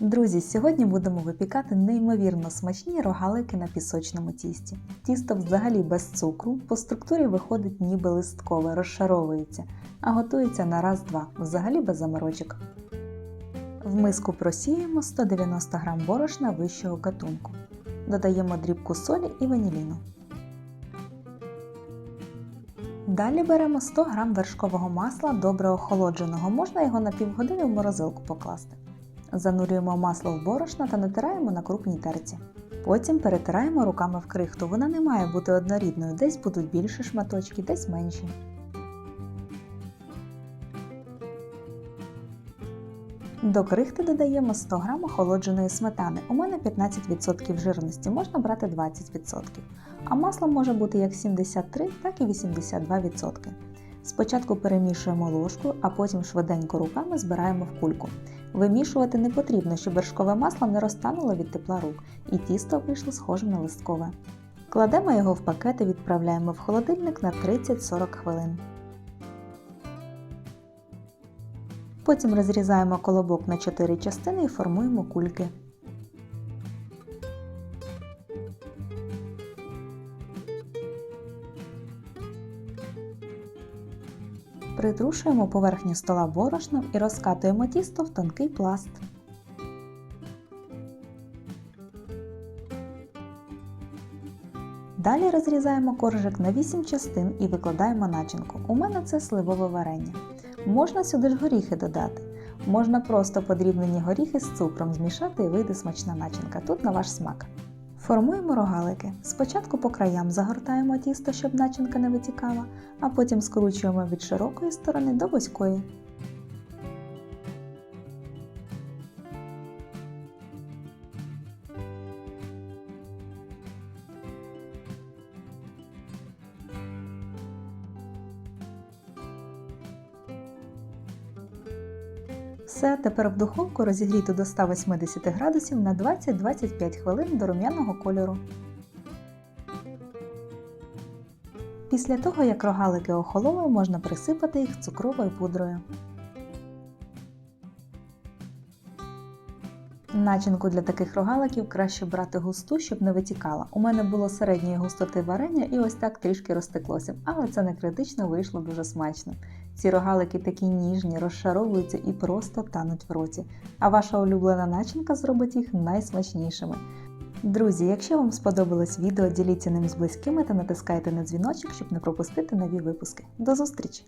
Друзі, сьогодні будемо випікати неймовірно смачні рогалики на пісочному тісті. Тісто взагалі без цукру, по структурі виходить ніби листкове, розшаровується, а готується на раз-два, взагалі без заморочок. В миску просіємо 190 г борошна вищого гатунку. Додаємо дрібку солі і ваніліну. Далі беремо 100 г вершкового масла добре охолодженого, можна його на півгодини в морозилку покласти. Занурюємо масло в борошна та натираємо на крупній терці. Потім перетираємо руками в крихту. Вона не має бути однорідною, десь будуть більші шматочки, десь менші. До крихти додаємо 100 г охолодженої сметани. У мене 15% жирності, можна брати 20%. А масло може бути як 73, так і 82%. Спочатку перемішуємо ложкою, а потім швиденько руками збираємо в кульку. Вимішувати не потрібно, щоб вершкове масло не розтануло від тепла рук, і тісто вийшло схожим на листкове. Кладемо його в пакет і відправляємо в холодильник на 30-40 хвилин. Потім розрізаємо колобок на 4 частини і формуємо кульки. Притрушуємо поверхню стола борошном і розкатуємо тісто в тонкий пласт. Далі розрізаємо коржик на 8 частин і викладаємо начинку. У мене це сливове варення. Можна сюди ж горіхи додати. Можна просто подрібнені горіхи з цукром змішати і вийде смачна начинка. Тут на ваш смак. Формуємо рогалики. Спочатку по краям загортаємо тісто, щоб начинка не витікала, а потім скручуємо від широкої сторони до вузької. Все, тепер в духовку розігріти до 180 градусів на 20-25 хвилин до рум'яного кольору. Після того, як рогалики охололи, можна присипати їх цукровою пудрою. Начинку для таких рогаликів краще брати густу, щоб не витікала. У мене було середньої густоти варення і ось так трішки розтеклося, але це не критично вийшло дуже смачно. Ці рогалики такі ніжні, розшаровуються і просто тануть в роті. А ваша улюблена начинка зробить їх найсмачнішими. Друзі, якщо вам сподобалось відео, діліться ним з близькими та натискайте на дзвіночок, щоб не пропустити нові випуски. До зустрічі!